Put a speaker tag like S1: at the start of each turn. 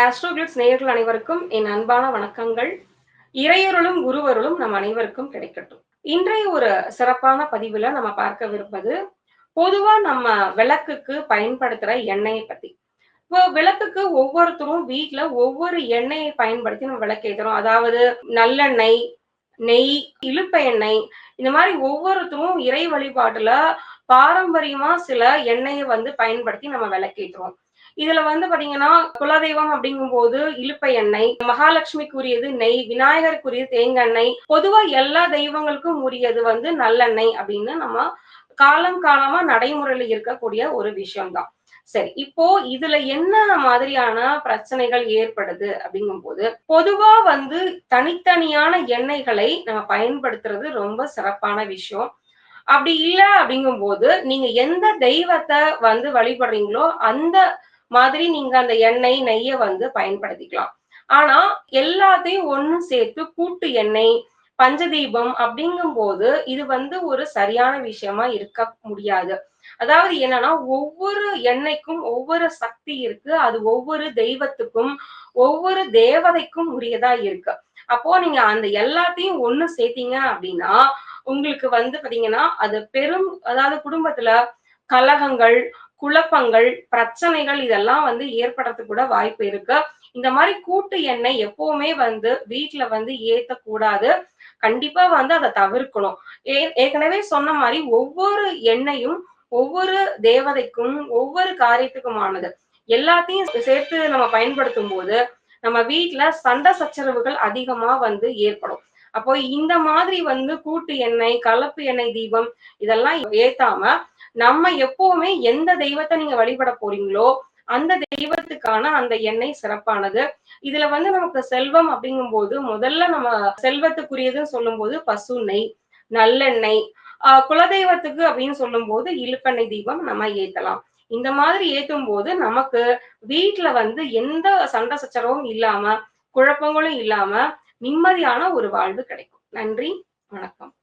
S1: ஆஸ்ட்ரோகிளிப்ஸ் நேயர்கள் அனைவருக்கும் என் அன்பான வணக்கங்கள். இறையருளும் குருவருளும் நம் அனைவருக்கும் கிடைக்கட்டும். இன்றைய ஒரு சிறப்பான பதிவுல நம்ம பார்க்கவிருப்பது பொதுவா நம்ம விளக்குக்கு பயன்படுத்துற எண்ணெயை பத்தி. இப்போ விளக்குக்கு ஒவ்வொருத்தரும் வீட்டுல ஒவ்வொரு எண்ணெயை பயன்படுத்தி நம்ம விளக்கேத்துறோம் அதாவது நல்லெண்ணெய் நெய் இழுப்ப எண்ணெய் இந்த மாதிரி ஒவ்வொருத்தரும் இறை வழிபாட்டுல பாரம்பரியமா சில எண்ணெயை வந்து பயன்படுத்தி நம்ம விளக்கேற்றுறோம் இதுல வந்து பாத்தீங்கன்னா குலதெய்வம் அப்படிங்கும் போது இழுப்ப எண்ணெய் மகாலட்சுமிக்குரியது நெய் விநாயகருக்குரியது தேங்காய் எண்ணெய் பொதுவா எல்லா தெய்வங்களுக்கும் உரியது வந்து நல்லெண்ணெய் அப்படின்னு நம்ம காலம் காலமா நடைமுறையில இருக்கக்கூடிய ஒரு விஷயம்தான். சரி இப்போ இதுல என்ன மாதிரியான பிரச்சனைகள் ஏற்படுது அப்படிங்கும் போது பொதுவா வந்து தனித்தனியான எண்ணெய்களை நம்ம பயன்படுத்துறது ரொம்ப சிறப்பான விஷயம். அப்படி இல்ல அப்படிங்கும் போது நீங்க எந்த தெய்வத்தை வந்து வழிபடுறீங்களோ அந்த மாதிரி நீங்க அந்த எண்ணெய் நெய்ய வந்து பயன்படுத்திக்கலாம். ஆனா எல்லாத்தையும் ஒண்ணு சேர்த்து கூட்டு எண்ணெய் பஞ்சதீபம் அப்படிங்கும் போது இது வந்து ஒரு சரியான விஷயமா இருக்க முடியாது. அதாவது என்னன்னா ஒவ்வொரு எண்ணெய்க்கும் ஒவ்வொரு சக்தி இருக்கு. அது ஒவ்வொரு தெய்வத்துக்கும் ஒவ்வொரு தேவதைக்கும் உரியதா இருக்கு. அப்போ நீங்க அந்த எல்லாத்தையும் ஒண்ணு சேர்த்தீங்க அப்படின்னா உங்களுக்கு வந்து பாத்தீங்கன்னா அது பெரும் அதாவது குடும்பத்துல கலகங்கள் குழப்பங்கள் பிரச்சனைகள் இதெல்லாம் வந்து ஏற்படுறதுக்கு கூட வாய்ப்பு இருக்கு. இந்த மாதிரி கூட்டு எண்ணெய் எப்பவுமே வந்து வீட்டுல வந்து ஏத்தக்கூடாது. கண்டிப்பா வந்து அதை தவிர்க்கணும். ஏ ஏற்கனவே சொன்ன மாதிரி ஒவ்வொரு எண்ணெயும் ஒவ்வொரு தேவதைக்கும் ஒவ்வொரு காரியத்துக்குமானது. எல்லாத்தையும் சேர்த்து நம்ம பயன்படுத்தும் போது நம்ம வீட்டுல சண்டை சச்சரவுகள் அதிகமா வந்து ஏற்படும். அப்போ இந்த மாதிரி வந்து கூட்டு எண்ணெய் கலப்பு எண்ணெய் தீபம் இதெல்லாம் ஏத்தாம நம்ம எப்பவுமே எந்த தெய்வத்தை நீங்க வழிபட போறீங்களோ அந்த தெய்வத்துக்கான அந்த எண்ணெய் சிறப்பானது. இதுல வந்து நமக்கு செல்வம் அப்படிங்கும் போது முதல்ல நம்ம செல்வத்துக்குரியதுன்னு சொல்லும் போது பசு நெய் நல்லெண்ணெய் ஆஹ் குலதெய்வத்துக்கு அப்படின்னு சொல்லும் போது இழுப்பெண்ணெய் தீபம் நம்ம ஏத்தலாம். இந்த மாதிரி ஏத்தும் போது நமக்கு வீட்டுல வந்து எந்த சண்டை சச்சரவும் இல்லாம குழப்பங்களும் இல்லாம நிம்மதியான ஒரு வாழ்வு கிடைக்கும். நன்றி வணக்கம்.